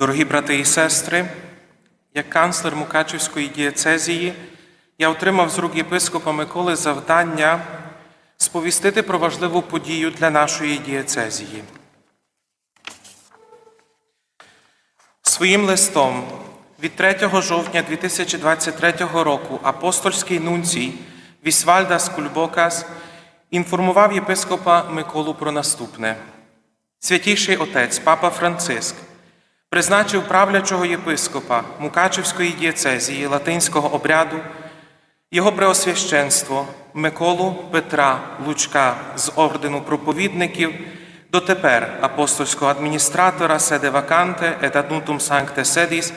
Дорогі брати і сестри, як канцлер Мукачівської дієцезії, я отримав з рук єпископа Миколи завдання сповістити про важливу подію для нашої дієцезії. Своїм листом від 3 жовтня 2023 року апостольський нунцій Вісвальдас Кульбокас інформував єпископа Миколу про наступне. Святійший отець Папа Франциск призначив правлячого єпископа Мукачівської дієцезії латинського обряду його преосвященство Миколу Петра Лучка з ордену проповідників дотепер апостольського адміністратора седе ваканте et sancte sedis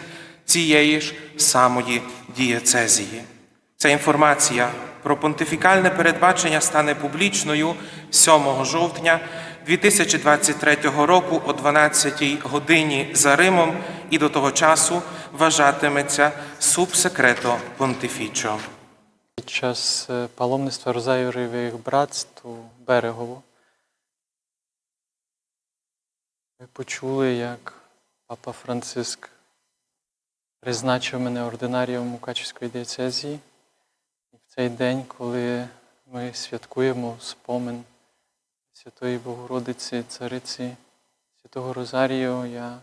цієї ж самої дієцезії. Ця інформація про понтифікальне передбачення стане публічною 7 жовтня 2023 року о 12 годині за Римом і до того часу вважатиметься субсекрето понтифічо. Під час е, паломництва Розарієвих братств Берегово ми почули, як папа Франциск призначив мене ординарієм Мукачівської дієцезії. Цей день, коли ми святкуємо спомин Святої Богородиці, Цариці Святого Розарію, я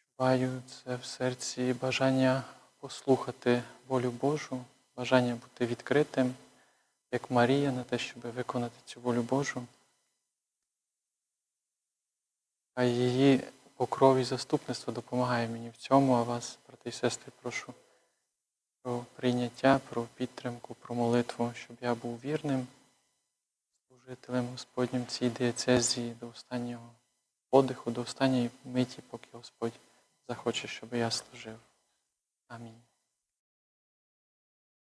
відчуваю це в серці бажання послухати волю Божу, бажання бути відкритим, як Марія, на те, щоб виконати цю волю Божу. А її покров і заступництво допомагає мені в цьому, а вас, брати і сестри, прошу про прийняття, про підтримку, про молитву, щоб я був вірним служителем Господнім цій дієцезії до останнього подиху, до останньої миті, поки Господь захоче, щоб я служив. Амінь.